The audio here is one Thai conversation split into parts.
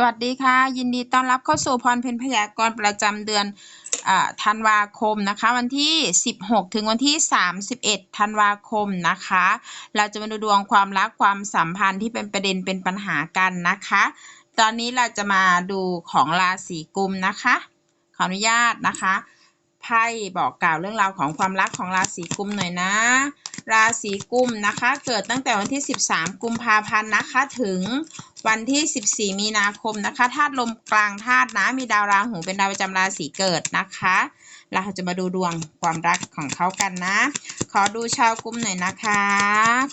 สวัสดีค่ะ ยินดีต้อนรับเข้าสู่พรเพนพยากรณ์ประจำเดือนอธันวาคมนะคะ วันที่ 16 ถึงวันที่ 31 ธันวาคมนะคะ เราจะมาดูดวงความรักความสัมพันธ์ที่เป็นประเด็นเป็นปัญหากันนะคะ ตอนนี้เราจะมาดูของราศีกุมนะคะ ขออนุญาตนะคะไพ่บอกกล่าวเรื่องราวของความรักของราศีกุมหน่อยนะ ราศีกุมนะคะ เกิดตั้งแต่วันที่ 13 กุมภาพันธ์นะคะถึง วันที่ 14 มีนาคมนะคะธาตุลมกลางธาตุนะมีดาวราหูเป็นดาวประจำราศีเกิดนะคะ เราจะมาดูดวงความรักของเขากันนะ ขอดูชาวกุมหน่อยนะคะ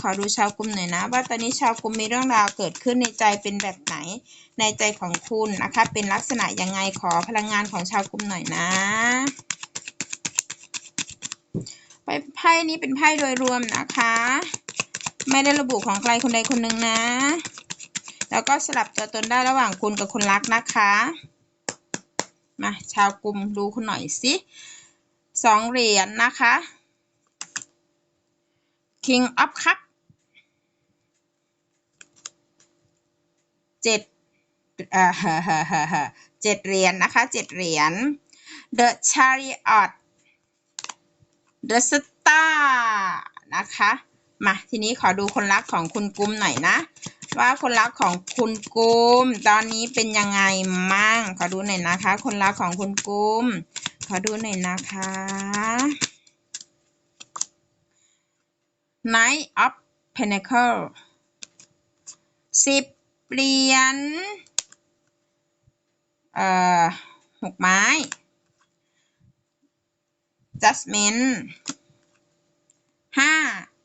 ขอดูชาวกุมหน่อยนะ ว่าตอนนี้ชาวกุมมีเรื่องราวเกิดขึ้นในใจเป็นแบบไหน ในใจของคุณนะคะ เป็นลักษณะยังไงขอพลังงานของชาวกุมหน่อยนะไปไพ่นี้เป็นไพ่โดยรวมนะคะ ไม่ได้ระบุของใครคนใดคนหนึ่งนะ แล้วก็สลับตัวตนได้ระหว่างคุณกับคนรักนะคะ มาชาวกลุ่มดูคุณหน่อยสิสองเหรียญนนะคะ King of Cup เจ็ดเอ่อเจ็ดเหรียญนนะคะเจ็ดเหรียญ The Chariot The Star นะคะ มา ทีนี้ขอดูคนรักของคุณกุมหน่อยนะ ว่าคนรักของคุณกุมตอนนี้เป็นยังไงมั่งขอดูหน่อยนะคะ คนรักของคุณกุมขอดูหน่อยนะคะ Knight of Pentacle สิบเหรียญเอ่อหกไม้ Judgment ห้า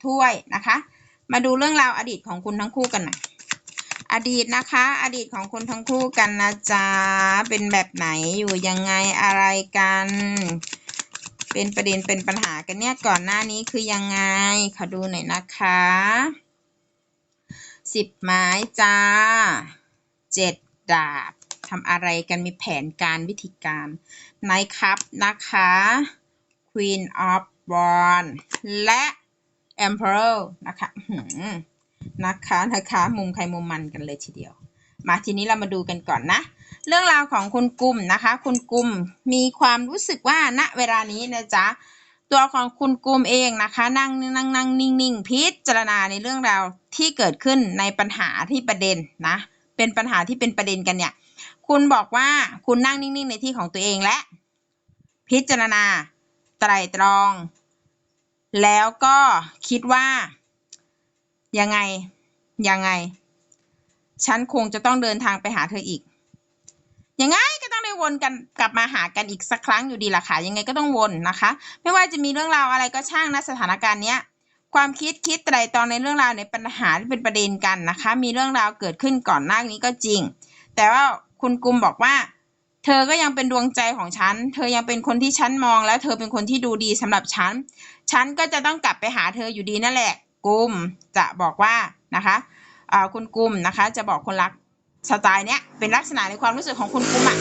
ถ้วยนะคะ มาดูเรื่องราวอดีตของคุณทั้งคู่กันหน่อย อดีตนะคะ อดีตของคุณทั้งคู่กันนะจ๊ะ เป็นแบบไหนอยู่ยังไงอะไรกัน เป็นประเด็นเป็นปัญหากันเนี่ยก่อนหน้านี้คือยังไงขอดูหน่อยนะคะสิบไม้จ้าเจ็ดดาบทำอะไรกันมีแผนการวิธีการไนท์คัพนะคะ Queen of w a n d และ Emperor นะคะ นะคะนะคะมุมใครมุมมันกันเลยทีเดียว มาทีนี้เรามาดูกันก่อนนะ เรื่องราวของคุณกุมนะคะ คุณกุมมีความรู้สึกว่าณเวลานี้นะจ๊ะตัวของคุณกุมเองนะคะ นั่งนั่งนั่งนิ่งนิ่งพิจารณาในเรื่องราวที่เกิดขึ้นในปัญหาที่ประเด็นนะ เป็นปัญหาที่เป็นประเด็นกันเนี่ย คุณบอกว่าคุณนั่งนิ่งๆในที่ของตัวเองและ พิจารณาไตรตรอง แล้วก็คิดว่า ยังไง ยังไง ฉันคงจะต้องเดินทางไปหาเธออีก ยังไงก็ต้องได้วนกันกลับมาหากันอีกสักครั้งอยู่ดีล่ะค่ะ ยังไงก็ต้องวนนะคะ ไม่ว่าจะมีเรื่องราวอะไรก็ช่างนะสถานการณ์เนี้ย ความคิดคิดไตรตรองในเรื่องราวในปัญหาที่เป็นประเด็นกันนะคะ มีเรื่องราวเกิดขึ้นก่อนหน้านี้ก็จริง แต่ว่าคุณกุมบอกว่าเธอก็ยังเป็นดวงใจของฉัน เธอยังเป็นคนที่ฉันมอง แล้วเธอเป็นคนที่ดูดีสำหรับฉัน ฉันก็จะต้องกลับไปหาเธออยู่ดีนั่นแหละ กุมจะบอกว่านะคะคุณกุมนะคะจะบอกคนรักสไตล์เนี้ยเป็นลักษณะในความรู้สึกของคุณกุมอะ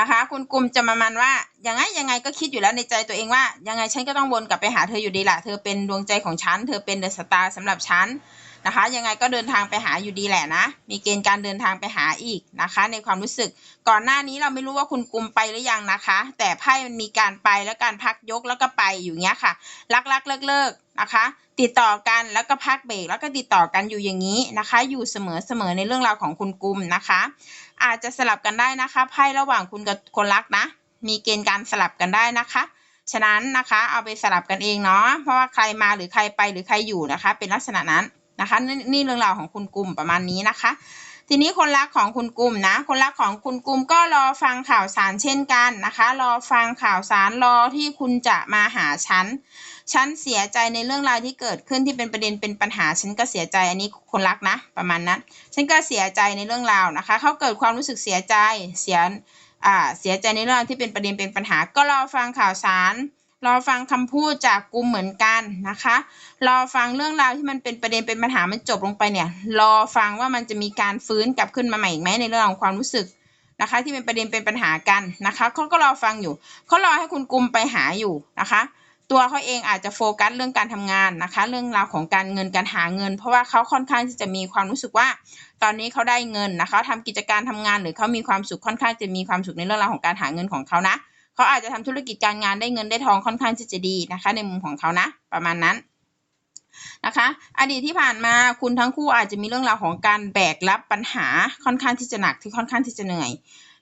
นะคะ คุณกุมจะมามันว่ายังไงยังไงก็คิดอยู่แล้วในใจตัวเองว่ายังไงฉันก็ต้องวนกลับไปหาเธออยู่ดีแหละเธอเป็นดวงใจของฉัน เธอเป็นเดอะสตาร์สำหรับฉัน นะคะ ยังไงก็เดินทางไปหาอยู่ดีแหละนะ มีเกณฑ์การเดินทางไปหาอีกนะคะ ในความรู้สึก ก่อนหน้านี้เราไม่รู้ว่าคุณกุมไปหรือยังนะคะ แต่ไพ่มันมีการไปแล้วการพักยกแล้วก็ไปอยู่เงี้ยค่ะ รักรักเลิกเลิกนะคะ ติดต่อกันแล้วก็พักเบรกแล้วก็ติดต่อกันอยู่อย่างนี้นะคะ อยู่เสมอเสมอในเรื่องราวของคุณกุมนะคะ อาจจะสลับกันได้นะคะไพ่ระหว่างคุณกับคนรักนะ มีเกณฑ์การสลับกันได้นะคะฉะนั้นนะคะเอาไปสลับกันเองเนาะเพราะว่าใครมาหรือใครไปหรือใครอยู่นะคะ เป็นลักษณะนั้น นะคะนนี่เรื่องราวของคุณกุมประมาณนี้นะคะ ทีนี้คนรักของคุณกุมนะ คนรักของคุณกุมก็รอฟังข่าวสารเช่นกันนะคะ รอฟังข่าวสารรอที่คุณจะมาหาฉันฉันเสียใจในเรื่องราวที่เกิดขึ้นที่เป็นประเด็นเป็นปัญหา ฉันก็เสียใจอันนี้คนรักนะ ประมาณนั้น ฉันก็เสียใจในเรื่องราวนะคะ เขาเกิดความรู้สึกเสียใจเสียอ่าเสียใจในเรื่องที่เป็นประเด็นเป็นปัญหา ก็รอฟังข่าวสาร รอฟังคำพูดจากกลุ่มเหมือนกันนะคะ รอฟังเรื่องราวที่มันเป็นประเด็นเป็นปัญหามันจบลงไปเนี่ย รอฟังว่ามันจะมีการฟื้นกลับขึ้นมาใหม่อีกไหมในเรื่องของความรู้สึกนะคะ ที่เป็นประเด็นเป็นปัญหากันนะคะเขาก็รอฟังอยู่เขารอให้คุณกลุ่มไปหาอยู่นะคะ ตัวเขาเองอาจจะโฟกัสเรื่องการทำงานนะคะ เรื่องราวของการเงินการหาเงิน เพราะว่าเขาค่อนข้างที่จะมีความรู้สึกว่า ตอนนี้เขาได้เงินนะคะทำกิจการทำงานหรือเขามีความสุขค่อนข้างจะมีความสุขในเรื่องราวของการหาเงินของเขานะ เขาอาจจะทำธุรกิจการงานได้เงินได้ทองค่อนข้างที่จะดีนะคะ ในมุมของเขานะ ประมาณนั้นนะคะ อดีตที่ผ่านมาคุณทั้งคู่อาจจะมีเรื่องราวของการแบกรับปัญหาค่อนข้างที่จะหนักที่ค่อนข้างที่จะเหนื่อย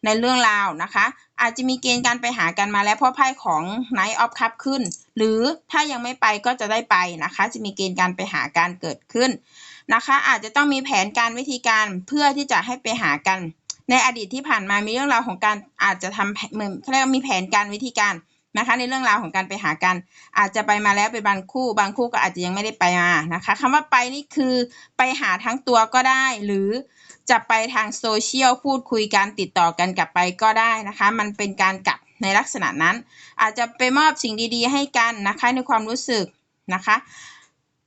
ในเรื่องราวนะคะ อาจจะมีเกณฑ์การไปหากันมาแล้วเพราะไพ่ของ Knight of Cup ขึ้น หรือถ้ายังไม่ไปก็จะได้ไปนะคะ จะมีเกณฑ์การไปหาการเกิดขึ้นนะคะ อาจจะต้องมีแผนการวิธีการเพื่อที่จะให้ไปหากัน ในอดีตที่ผ่านมามีเรื่องราวของการอาจจะทำเหมือนเขาเรียกว่ามีแผนการวิธีการนะคะในเรื่องราวของการไปหากัน อาจจะไปมาแล้วเป็นบางคู่ บางคู่ก็อาจจะยังไม่ได้ไปมานะคะคำว่าไปนี่คือไปหาทั้งตัวก็ได้ หรือจะไปทางโซเชียลพูดคุยกันติดต่อกันกลับไปก็ได้นะคะ มันเป็นการกลับในลักษณะนั้น อาจจะไปมอบสิ่งดีๆ ให้กันนะคะในความรู้สึกนะคะ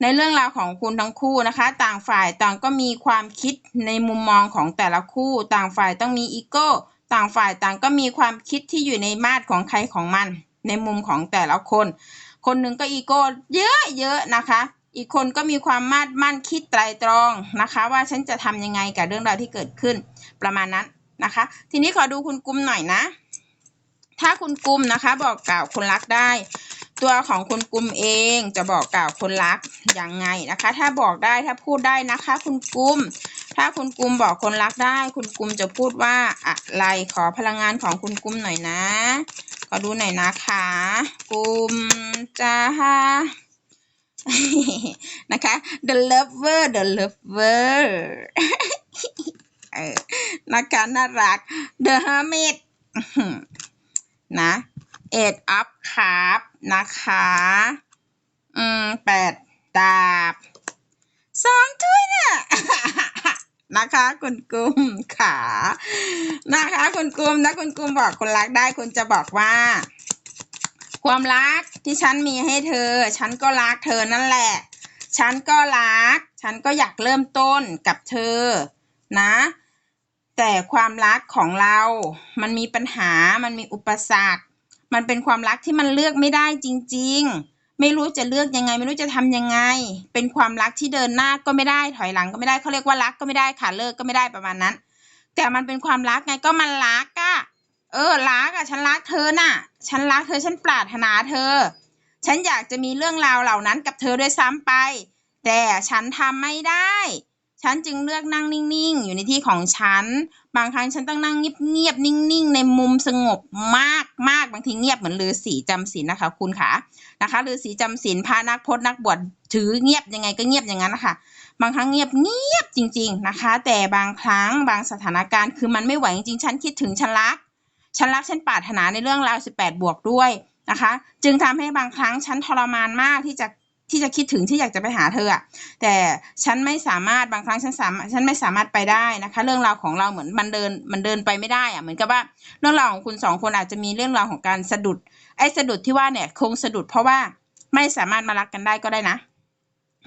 ในเรื่องราวของคุณทั้งคู่นะคะ ต่างฝ่ายต่างก็มีความคิดในมุมมองของแต่ละคู่ ต่างฝ่ายต้องมีอีโก้ ต่างฝ่ายต่างก็มีความคิดที่อยู่ในมาตรของใครของมัน ในมุมของแต่ละคน คนหนึ่งก็อีโก้เยอะๆนะคะอีกคนก็มีความมาดมั่นคิดไตรตรองนะคะ ว่าฉันจะทำยังไงกับเรื่องราวที่เกิดขึ้นประมาณนั้นนะคะ ทีนี้ขอดูคุณกุมหน่อยนะ ถ้าคุณกุมนะคะ บอกกล่าวคนรักได้ ตัวของคุณกุมเองจะบอกกล่าวคนรักยังไงนะคะ ถ้าบอกได้ถ้าพูดได้นะคะ คุณกุม ถ้าคุณกุมบอกคนรักได้ คุณกุมจะพูดว่าอะไรขอพลังงานของคุณกุมหน่อยนะขอดูหน่อยนะคะ กุมจ้านะคะ the lover the lover เออนะคะน่ารัก the hermit นะ eight up ครับนะคะ อืมแปดดาบสองถ้วยเนี่ยนะคะคุณกุมขานะคะ คุณกุมนะคุณกุมบอกคนรักได้คุณจะบอกว่า ความรักที่ฉันมีให้เธอ ฉันก็รักเธอนั่นแหละ ฉันก็รัก ฉันก็อยากเริ่มต้นกับเธอนะ แต่ความรักของเรา มันมีปัญหามันมีอุปสรรค มันเป็นความรักที่มันเลือกไม่ได้จริง ๆ ไม่รู้จะเลือกยังไง ไม่รู้จะทำยังไง เป็นความรักที่เดินหน้าก็ไม่ได้ถอยหลังก็ไม่ได้เขาเรียกว่ารักก็ไม่ได้ค่ะเลิกก็ไม่ได้ประมาณนั้น แต่มันเป็นความรักไงก็มันรักอะเออรักอะฉันรักเธอน่ะ ฉันรักเธอฉันปรารถนาเธอ ฉันอยากจะมีเรื่องราวเหล่านั้นกับเธอด้วยซ้ำไป แต่ฉันทำไม่ได้ ฉันจึงเลือกนั่งนิ่งๆ อยู่ในที่ของฉัน บางครั้งฉันต้องนั่งเงียบๆ นิ่งๆ ในมุมสงบมากมากบางทีเงียบเหมือนฤาษีจำศีลนะคะ คุณขานะคะฤาษีจำศีลพระนักพจนักบวชถือเงียบยังไงก็เงียบอย่างนั้นนะคะบางครั้งเงียบเงียบจริง ๆนะคะ แต่บางครั้งบางสถานการณ์คือมันไม่ไหวจริงๆ ฉันคิดถึงฉันรัก ฉันรักฉันปรารถนาในเรื่องราว 18 บวกด้วยนะคะ จึงทำให้บางครั้งฉันทรมานมากที่จะ ที่จะคิดถึงที่อยากจะไปหาเธออะแต่ฉันไม่สามารถบางครั้งฉันสามารถฉันไม่สามารถไปได้นะคะ เรื่องราวของเราเหมือนมันเดินมันเดินไปไม่ได้อะเหมือนกับว่าเรื่องราวของคุณสองคนอาจจะมีเรื่องราวของการสะดุดไอ้สะดุดที่ว่าเนี่ยคงสะดุดเพราะว่าไม่สามารถมารักกันได้ก็ได้นะ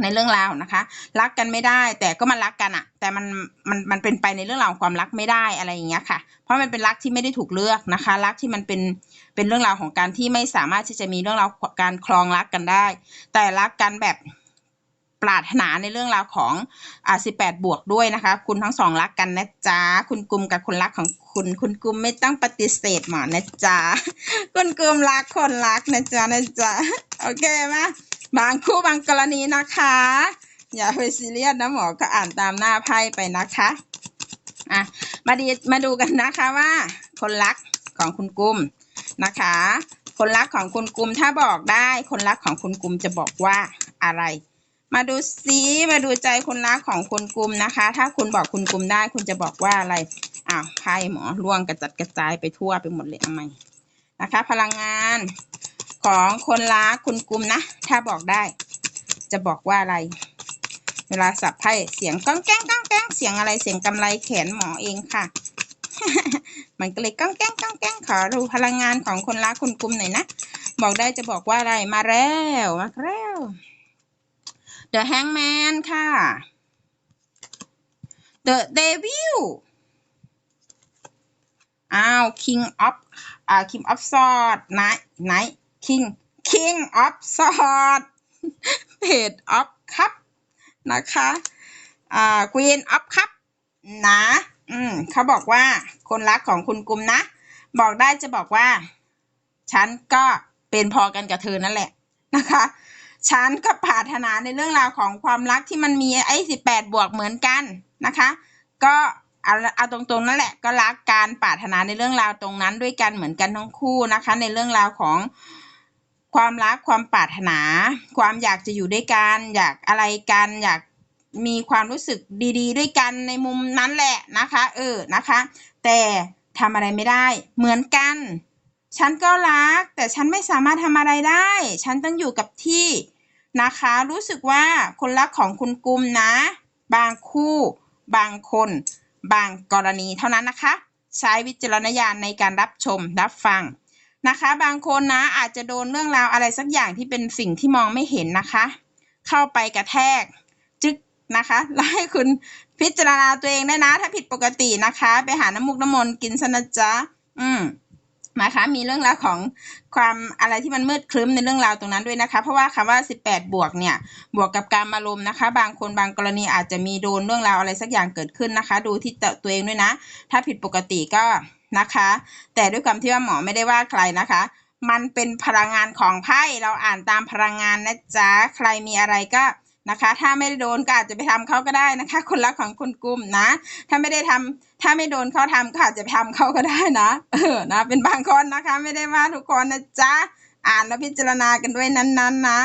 ในเรื่องราวนะคะ รักกันไม่ได้ แต่ก็มันรักกันอะแต่มันมันมันเป็นไปในเรื่องราวของความรักไม่ได้อะไรอย่างเงี้ยค่ะ เพราะมันเป็นรักที่ไม่ได้ถูกเลือกนะคะ รักที่มันเป็นเป็นเรื่องราวของการที่ไม่สามารถที่จะมีเรื่องราวการคลองรักกันได้ แต่รักกันแบบปรารถนาในเรื่องราวของอ่าสิบแปดบวกด้วยนะคะ คุณทั้งสองรักกันนะจ๊ะคุณกุมกับคนรักของคุณคุณกุมไม่ต้องปฏิเสธหมอนะจ๊ะคุณกุมรักคนรักนะจ๊ะนะจ๊ะโอเคไหม บางคู่บางกรณีนะคะ อย่าไปซีเรียสนะหมอก็อ่านตามหน้าไพ่ไปนะคะอะมาดีมาดูกันนะคะว่า คนรักของคุณกุมนะคะ คนรักของคุณกุมถ้าบอกได้ คนรักของคุณกุมจะบอกว่าอะไร มาดูซิมาดูใจคนรักของคุณกุมนะคะ ถ้าคุณบอกคุณกุมได้ คุณจะบอกว่าอะไรอ้าวไพ่หมอร่วงกระจัดกระจายไปทั่วไปหมดเลยเอาไมนะคะ พลังงาน ของคนรักคุณกุมนะ ถ้าบอกได้ จะบอกว่าอะไร เวลาสับไพ่เสียงก้องแก้งก้องแก้งเสียงอะไรเสียงกำไรแขนหมอเองค่ะ มันก็เลยก้องแก้งก้องแก้งขอดูพลังงานของคนรักคุณกุมหน่อยนะบอกได้จะบอกว่าอะไรมาแล้วมาแล้ว The Hangman ค่ะ The Devil อ้าว King of อ่า King of Swords ไหนไหน King king of sword page of cup นะคะอ่า queen of cup นะ อืมเขาบอกว่าคนรักของคุณกุมนะ บอกได้จะบอกว่า ฉันก็เป็นพอกันกับเธอนั่นแหละนะคะ ฉันก็ปรารถนาในเรื่องราวของความรักที่มันมีไอ้สิบแปดบวกเหมือนกันนะคะ ก็เอาเอาตรงๆนั่นแหละก็รักการปรารถนาในเรื่องราวตรงนั้นด้วยกันเหมือนกันทั้งคู่นะคะ ในเรื่องราวของ ความรักความปรารถนา ความอยากจะอยู่ด้วยกัน อยากอะไรกันอยากมีความรู้สึกดี ๆ ด้วยกันในมุมนั้นแหละนะคะ เออนะคะ แต่ทำอะไรไม่ได้เหมือนกัน ฉันก็รัก แต่ฉันไม่สามารถทำอะไรได้ ฉันต้องอยู่กับที่นะคะ รู้สึกว่าคนรักของคุณกุมนะ บางคู่ บางคน บางกรณีเท่านั้นนะคะ ใช้วิจารณญาณในการรับชมรับฟัง นะคะ บางคนนะอาจจะโดนเรื่องราวอะไรสักอย่างที่เป็นสิ่งที่มองไม่เห็นนะคะ เข้าไปกระแทกจึกนะคะแล้วให้คุณพิจารณาตัวเองได้นะ ถ้าผิดปกตินะคะ ไปหาน้ำมูกน้ำมนต์กินซะนะจ๊ะอืมนะคะมีเรื่องราวของความอะไรที่มันมืดครึ้มในเรื่องราวตรงนั้นด้วยนะคะ เพราะว่าคำว่า 18 บวกเนี่ยบวกกับการอารมณ์นะคะ บางคนบางกรณีอาจจะมีโดนเรื่องราวอะไรสักอย่างเกิดขึ้นนะคะ ดูที่ตัวเองด้วยนะ ถ้าผิดปกติก็ นะคะ แต่ด้วยความที่ว่าหมอไม่ได้ว่าใครนะคะ มันเป็นพลังงานของไพ่เราอ่านตามพลังงานนะจ๊ะใครมีอะไรก็นะคะ ถ้าไม่ได้โดนก็อาจจะไปทำเขาก็ได้นะคะ คนรักของคุณกุมนะ ถ้าไม่ได้ทำถ้าไม่โดนเขาทำก็อาจจะไปทำเขาก็ได้นะ เออ นะ เป็นบางคนนะคะ ไม่ได้ว่าทุกคนนะจ๊ะ อ่านแล้วพิจารณากันด้วยนั้นๆนะ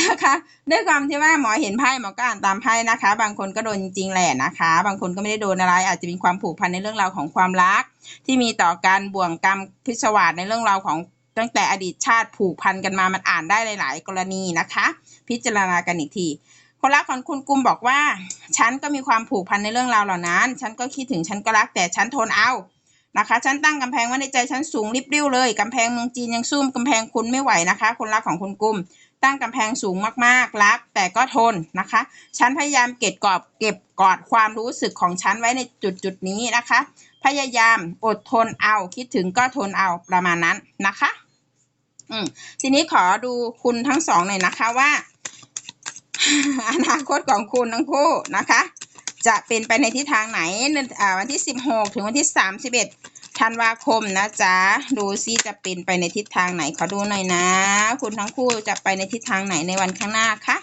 นะคะ ด้วยความที่ว่าหมอเห็นไพ่หมอก็อ่านตามไพ่นะคะ บางคนก็โดนจริงแหละนะคะ บางคนก็ไม่ได้โดนอะไร อาจจะมีความผูกพันในเรื่องราวของความรัก ที่มีต่อการบ่วงกรรมพิศวาสในเรื่องราวของตั้งแต่อดีตชาติผูกพันกันมามันอ่านได้หลาย ๆ กรณีนะคะ พิจารณากันอีกทีคนรักของคุณกุมบอกว่า ฉันก็มีความผูกพันในเรื่องราวเหล่านั้น ฉันก็คิดถึงฉันก็รักแต่ฉันทนเอานะคะ ฉันตั้งกำแพงไว้ในใจฉันสูงริบริ่วเลยกำแพงเมืองจีนยังสู้กำแพงคุณไม่ไหวนะคะ คนรักของคุณกุม ตั้งกำแพงสูงมากๆรัก แต่ก็ทนนะคะ ฉันพยายามเก็บกอบเก็บกอดความรู้สึกของฉันไว้ในจุดจุดๆนี้นะคะ พยายามอดทนเอาคิดถึงก็ทนเอาประมาณนั้นนะคะอืมทีนี้ขอดูคุณทั้งสองหน่อยนะคะว่า อนาคตของคุณทั้งคู่นะคะ จะเป็นไปในทิศทางไหนวันที่ 16 ถึงวันที่ 31ธันวาคมนะจ๊ะดูซิจะเป็นไปในทิศทางไหน ขอดูหน่อยนะ คุณทั้งคู่จะไปในทิศทางไหนในวันข้างหน้าคะ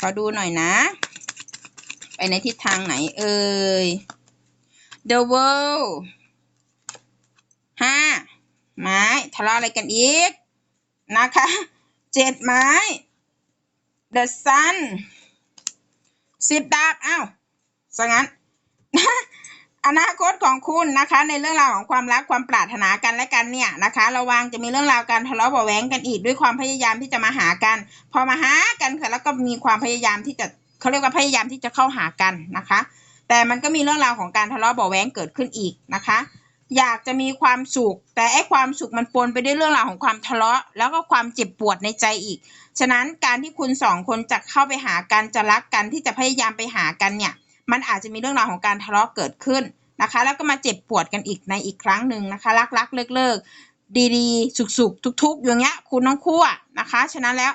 ขอดูหน่อยนะ ไปในทิศทางไหนเอ่ย The World ห้าไม้ทะเลาะอะไรกันอีก นะคะเจ็ดไม้ The Sun สิบดาบอ้าวซะงั้น อนาคตของคุณนะคะ ในเรื่องราวของความรักความปรารถนากันและกันเนี่ยนะคะ ระวังจะมีเรื่องราวการทะเลาะเบาะแว้งกันอีกด้วยความพยายามที่จะมาหากัน พอมาหากันค่ะแล้วก็มีความพยายามที่จะเขาเรียกว่าพยายามที่จะเข้าหากันนะคะ แต่มันก็มีเรื่องราวของการทะเลาะเบาแว้งเกิดขึ้นอีกนะคะ อยากจะมีความสุข แต่ไอ้ความสุขมันปนไปด้วยเรื่องราวของความทะเลาะ แล้วก็ความเจ็บปวดในใจอีก ฉะนั้นการที่คุณสองคนจะเข้าไปหากันจะรักกันที่จะพยายามไปหากันเนี่ย มันอาจจะมีเรื่องราวของการทะเลาะเกิดขึ้นนะคะ แล้วก็มาเจ็บปวดกันอีกในอีกครั้งหนึ่งนะคะ รักรักเลิกเลิกดีๆ สุขๆทุก ๆ อย่างเงี้ยคุณทั้งคู่อะนะคะ ฉะนั้นแล้ว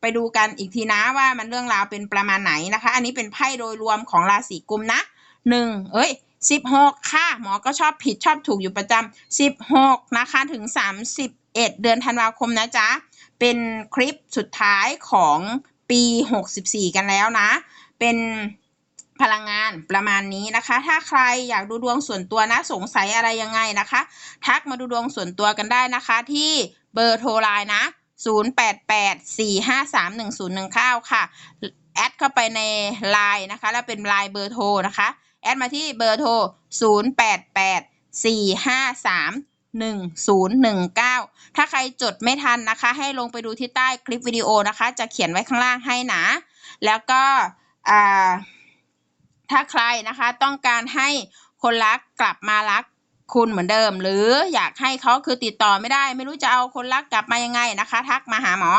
ไปดูกันอีกทีนะว่ามันเรื่องราวเป็นประมาณไหนนะคะ อันนี้เป็นไพ่โดยรวมของราศีกุมนะ หนึ่งเอ้ยสิบหกค่ะ หมอก็ชอบผิดชอบถูกอยู่ประจำสิบหกนะคะถึงสามสิบเอ็ดเดือนธันวาคมนะจ๊ะ เป็นคลิปสุดท้ายของปี64กันแล้วนะ เป็นพลังงานประมาณนี้นะคะ ถ้าใครอยากดูดวงส่วนตัวนะสงสัยอะไรยังไงนะคะ ทักมาดูดวงส่วนตัวกันได้นะคะ ที่เบอร์โทรไลน์นะ 0884531019 ค่ะ แอดเข้าไปในไลน์นะคะ แล้วเป็นไลน์เบอร์โทรนะคะ แอดมาที่เบอร์โทร 0884531019 ถ้าใครจดไม่ทันนะคะ ให้ลงไปดูที่ใต้คลิปวิดีโอนะคะ จะเขียนไว้ข้างล่างให้นะ แล้วก็ถ้าใครนะคะต้องการให้คนรักกลับมารัก คุณเหมือนเดิม หรืออยากให้เขาคือติดต่อไม่ได้ ไม่รู้จะเอาคนรักกลับมายังไงนะคะ ทักมาหาหมอ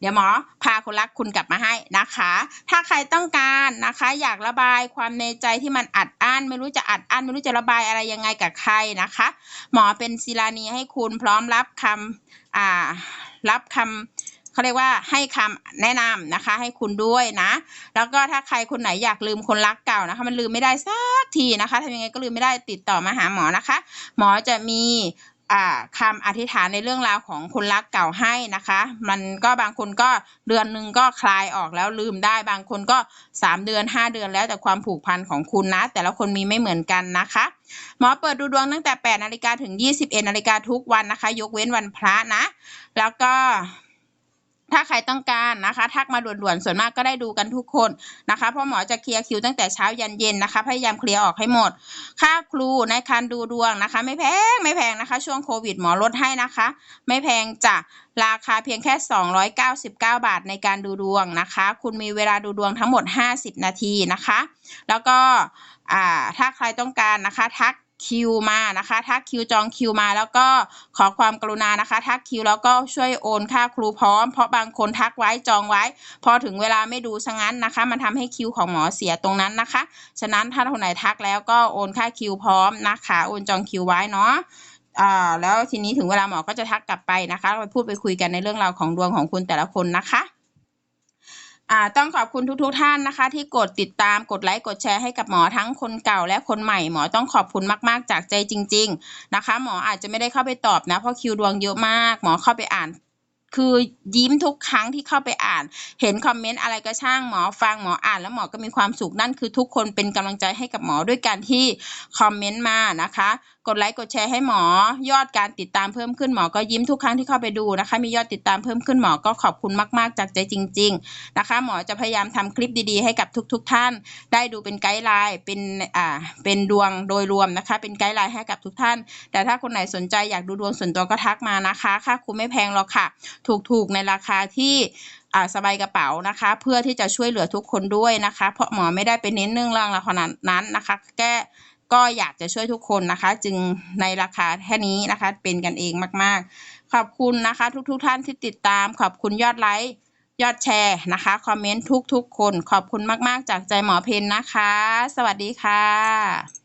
เดี๋ยวหมอพาคนรักคุณกลับมาให้นะคะ ถ้าใครต้องการนะคะ อยากระบายความในใจที่มันอัดอั้นไม่รู้จะอัดอั้นไม่รู้จะระบายอะไรยังไงกับใครนะคะ หมอเป็นศิลานีให้คุณพร้อมรับคำอ่ารับคำ เขาเรียกว่าให้คำแนะนำนะคะ ให้คุณด้วยนะ แล้วก็ถ้าใครคนไหนอยากลืมคนรักเก่านะคะ มันลืมไม่ได้สักทีนะคะทำยังไงก็ลืมไม่ได้ติดต่อมาหาหมอนะคะ หมอจะมีอ่าคำอธิษฐานในเรื่องราวของคนรักเก่าให้นะคะ มันก็บางคนก็เดือนหนึ่งก็คลายออกแล้วลืมได้ บางคนก็ 3 เดือน 5 เดือนแล้วแต่ความผูกพันของคุณนะ แต่ละคนมีไม่เหมือนกันนะคะ หมอเปิดดูดวงตั้งแต่ 8 นาฬิกาถึง 21 นาฬิกาทุกวันนะคะ ยกเว้นวันพระนะ แล้วก็ ถ้าใครต้องการนะคะ ทักมาด่วนๆ ส่วนมากก็ได้ดูกันทุกคนนะคะ เพราะหมอจะเคลียร์คิวตั้งแต่เช้ายันเย็นนะคะ พยายามเคลียร์ออกให้หมด ค่าครูในการดูดวงนะคะ ไม่แพงไม่แพงนะคะ ช่วงโควิดหมอลดให้นะคะ ไม่แพงจ้ะราคาเพียงแค่ 299 บาทในการดูดวงนะคะ คุณมีเวลาดูดวงทั้งหมด 50 นาทีนะคะ แล้วก็ถ้าใครต้องการนะคะ ทัก คิวมานะคะทักคิวจองคิวมา แล้วก็ขอความกรุณานะคะ ทักคิวแล้วก็ช่วยโอนค่าครูพร้อมเพราะบางคนทักไว้จองไว้ พอถึงเวลาไม่ดูซะงั้นนะคะ มันทำให้คิวของหมอเสียตรงนั้นนะคะ ฉะนั้นถ้าคนไหนทักแล้วก็โอนค่าคิวพร้อมนะคะโอนจองคิวไว้เนาะอ่าแล้วทีนี้ถึงเวลาหมอก็จะทักกลับไปนะคะ ไปพูดไปคุยกันในเรื่องราวของดวงของคุณแต่ละคนนะคะ ต้องขอบคุณทุกๆทท่านนะคะ ที่กดติดตามกดไลค์กดแชร์ให้กับหมอทั้งคนเก่าและคนใหม่หมอต้องขอบคุณมากๆ จากใจจริง ๆนะคะ หมออาจจะไม่ได้เข้าไปตอบนะเพราะคิวดวงเยอะมาก หมอเข้าไปอ่านคือยิ้มทุกครั้งที่เข้าไปอ่าน เห็นคอมเมนต์อะไรก็ช่างหมอฟังหมออ่านแล้วหมอก็มีความสุขนั่นคือทุกคนเป็นกำลังใจให้กับหมอด้วยการที่คอมเมนต์มานะคะ กดไลค์กดแชร์ให้หมอ ยอดการติดตามเพิ่มขึ้นหมอก็ยิ้มทุกครั้งที่เข้าไปดูนะคะ มียอดติดตามเพิ่มขึ้นหมอก็ขอบคุณมาก ๆ จากใจจริง ๆ นะคะ หมอจะพยายามทำคลิปดีๆ ให้กับทุก ๆ ท่าน ได้ดูเป็นไกด์ไลน์เป็นอ่าเป็นดวงโดยรวมนะคะ เป็นไกด์ไลน์ให้กับทุกท่าน แต่ถ้าคนไหนสนใจอยากดูดวงส่วนตัวก็ทักมานะคะค่าคุ้มไม่แพงหรอกค่ะ ถูกๆในราคาที่อ่าสบายกระเป๋านะคะ เพื่อที่จะช่วยเหลือทุกคนด้วยนะคะ เพราะหมอไม่ได้ไปเน้นเรื่องรางขนาดนั้นนะคะ แก้ ก็อยากจะช่วยทุกคนนะคะ จึงในราคาแค่นี้นะคะ เป็นกันเองมากๆ ขอบคุณนะคะทุกๆท่านที่ติดตาม ขอบคุณยอดไลค์ยอดแชร์นะคะคอมเมนต์ทุกๆคน ขอบคุณมากๆจากใจหมอเพนนะคะ สวัสดีค่ะ